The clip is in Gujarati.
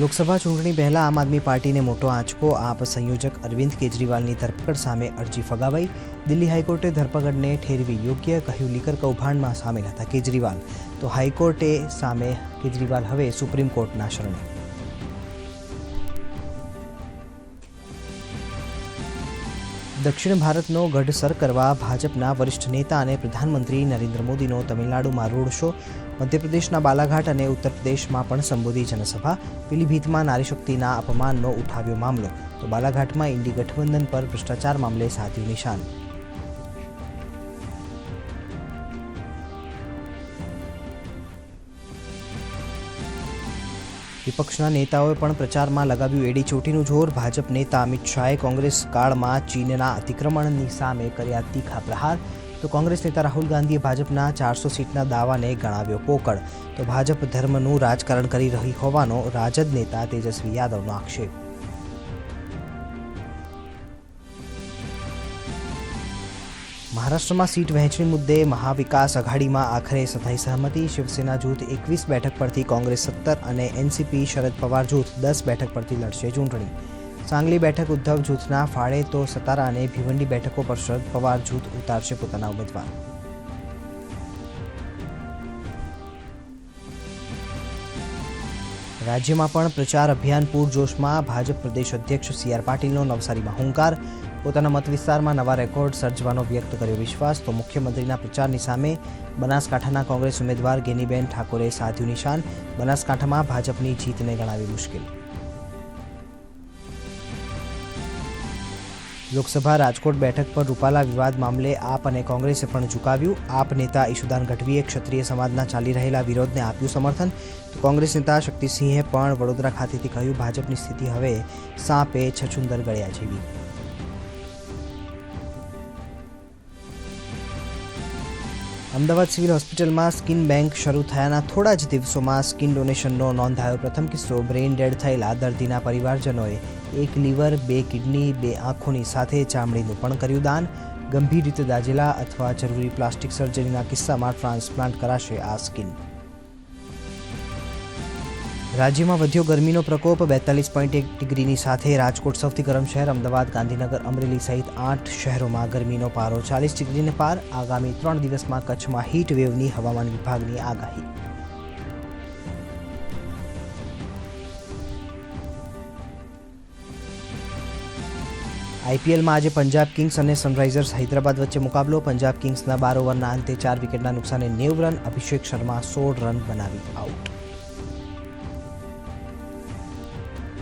લોકસભા ચૂંટણી પહેલા આમ આદમી પાર્ટીને મોટો આંચકો, આપ સંયોજક અરવિંદ કેજરીવાલની ધરપકડ સામે અરજી ફગાવાઈ. દિલ્હી હાઈકોર્ટે ધરપકડને ઠેરવી યોગ્ય કહ્યું. લીકર કૌભાંડમાં સામેલ હતા કેજરીવાલ. તો હાઈકોર્ટે સામે કેજરીવાલ હવે સુપ્રીમ કોર્ટના શરણે. દક્ષિણ ભારતનો ગઢ સર કરવા ભાજપના વરિષ્ઠ નેતા અને પ્રધાનમંત્રી નરેન્દ્ર મોદીનો તમિલનાડુમાં રોડ શો. મધ્યપ્રદેશના બાલાઘાટ અને ઉત્તર પ્રદેશમાં પણ સંબોધી જનસભા પીલીભીતમાં નારીશક્તિના અપમાનનો ઉઠાવ્યો મામલો. તો બાલાઘાટમાં ઇન્ડી ગઠબંધન પર ભ્રષ્ટાચાર મામલે સાધ્યું નિશાન. વિપક્ષના નેતાઓએ પણ પ્રચારમાં લગાવ્યું એડી ચોટીનું જોર. ભાજપ નેતા અમિત શાહે કોંગ્રેસ કાળમાં ચીનના અતિક્રમણની સામે કર્યા તીખા પ્રહાર. તો કોંગ્રેસ નેતા રાહુલ ગાંધીએ ભાજપના ચારસો સીટના દાવાને ગણાવ્યો પોકળ. તો ભાજપ ધર્મનું રાજકારણ કરી રહી હોવાનો રાજદ નેતા તેજસ્વી યાદવનો આક્ષેપ. મહારાષ્ટ્રમાં સીટ વહેંચણી મુદ્દે મહાવિકાસ અઘાડીમાં આખરે સથાઈ સહમતિ. શિવસેના જૂથ એકવીસ બેઠક પરથી કોંગ્રેસ સત્તર અને એનસીપી શરદ પવાર જૂથ દસ બેઠક પરથી લડશે ચૂંટણી. સાંગલી બેઠક ઉદ્ધવ જૂથના ફાળે તો સતારા અને ભિવંડી બેઠકો પર શરદ પવાર જૂથ ઉતારશે પોતાના ઉમેદવાર. રાજ્યમાં પણ પ્રચાર અભિયાન પૂરજોશમાં ભાજપ પ્રદેશ અધ્યક્ષ સી આર પાટીલનો નવસારીમાં હુંકાર. પોતાના મત વિસ્તારમાં નવા રેકોર્ડ સર્જવાનો વ્યક્ત કર્યો વિશ્વાસ. તો મુખ્યમંત્રીના પ્રચારની સામે બનાસકાંઠાના કોંગ્રેસ ઉમેદવાર ગેનીબેન ઠાકોરે સાધ્યું નિશાન. બનાસકાંઠામાં ભાજપની જીતને ગણાવી મુશ્કેલ. લોકસભા રાજકોટ બેઠક પર રૂપાલા વિવાદ મામલે આપ અને કોંગ્રેસે પણ ઝુકાવ્યું. આપ નેતા ઈશુદાન ગઢવીએ ક્ષત્રિય સમાજના ચાલી રહેલા વિરોધને આપ્યું સમર્થન. તો કોંગ્રેસ નેતા શક્તિસિંહે પણ વડોદરા ખાતેથી કહ્યું, ભાજપની સ્થિતિ હવે સાપે છછુંદર ગળ્યા જેવી. અમદાવાદ સિવિલ હોસ્પિટલમાં સ્કિન બેંક શરૂ થયાના થોડા જ દિવસોમાં સ્કિન ડોનેશનનો નોંધાયો. પ્રથમ કિસ્સો, બ્રેઇન ડેડ થયેલા દર્દીના પરિવારજનોએ એક લીવર, બે કિડની, બે આંખોની સાથે ચામડીનું પણ કર્યું દાન. ગંભીર રીતે દાઝેલા અથવા જરૂરી પ્લાસ્ટિક સર્જરીના કિસ્સામાં ટ્રાન્સપ્લાન્ટ કરાશે આ સ્કિન. રાજ્યમાં વધ્યો ગરમીનો પ્રકોપ બેતાલીસ પોઈન્ટ એક ડિગ્રીની સાથે રાજકોટ સૌથી ગરમ શહેર, અમદાવાદ, ગાંધીનગર, અમરેલી સહિત આઠ શહેરોમાં ગરમીનો પારો ચાલીસ ડિગ્રીને પાર. આગામી ત્રણ દિવસમાં કચ્છમાં હીટ વેવની હવામાન વિભાગની આગાહી. આઈપીએલમાં આજે પંજાબ કિંગ્સ અને સનરાઇઝર્સ હૈદરાબાદ વચ્ચે મુકાબલો. પંજાબ કિંગ્સના બાર ઓવરના અંતે ચાર વિકેટના નુકસાને નેવ રન, અભિષેક શર્મા સોળ રન બનાવી આઉટ